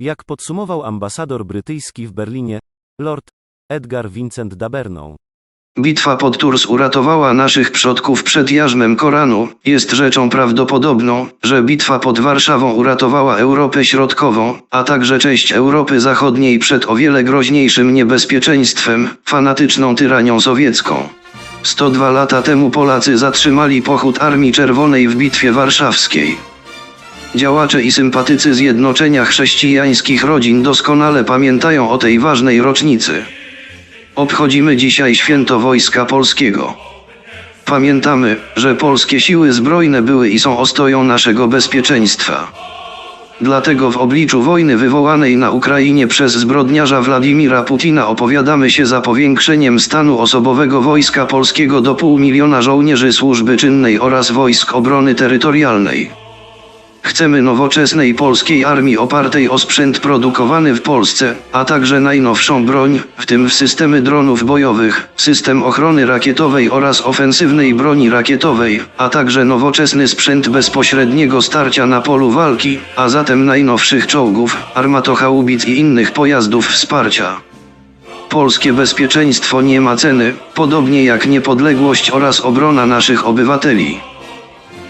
Jak podsumował ambasador brytyjski w Berlinie, Lord Edgar Vincent D'Abernon. Bitwa pod Tours uratowała naszych przodków przed jarzmem Koranu. Jest rzeczą prawdopodobną, że bitwa pod Warszawą uratowała Europę Środkową, a także część Europy Zachodniej przed o wiele groźniejszym niebezpieczeństwem fanatyczną tyranią sowiecką. 102 lata temu Polacy zatrzymali pochód Armii Czerwonej w Bitwie Warszawskiej. Działacze i sympatycy Zjednoczenia Chrześcijańskich Rodzin doskonale pamiętają o tej ważnej rocznicy. Obchodzimy dzisiaj święto Wojska Polskiego. Pamiętamy, że polskie siły zbrojne były i są ostoją naszego bezpieczeństwa. Dlatego w obliczu wojny wywołanej na Ukrainie przez zbrodniarza Władimira Putina opowiadamy się za powiększeniem stanu osobowego Wojska Polskiego do pół miliona żołnierzy służby czynnej oraz wojsk obrony terytorialnej. Chcemy nowoczesnej polskiej armii opartej o sprzęt produkowany w Polsce, a także najnowszą broń, w tym w systemy dronów bojowych, system ochrony rakietowej oraz ofensywnej broni rakietowej, a także nowoczesny sprzęt bezpośredniego starcia na polu walki, a zatem najnowszych czołgów, armatochaubic i innych pojazdów wsparcia. Polskie bezpieczeństwo nie ma ceny, podobnie jak niepodległość oraz obrona naszych obywateli.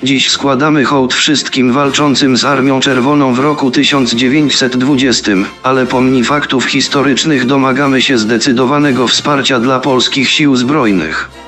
Dziś składamy hołd wszystkim walczącym z Armią Czerwoną w roku 1920, ale pomni faktów historycznych domagamy się zdecydowanego wsparcia dla polskich sił zbrojnych.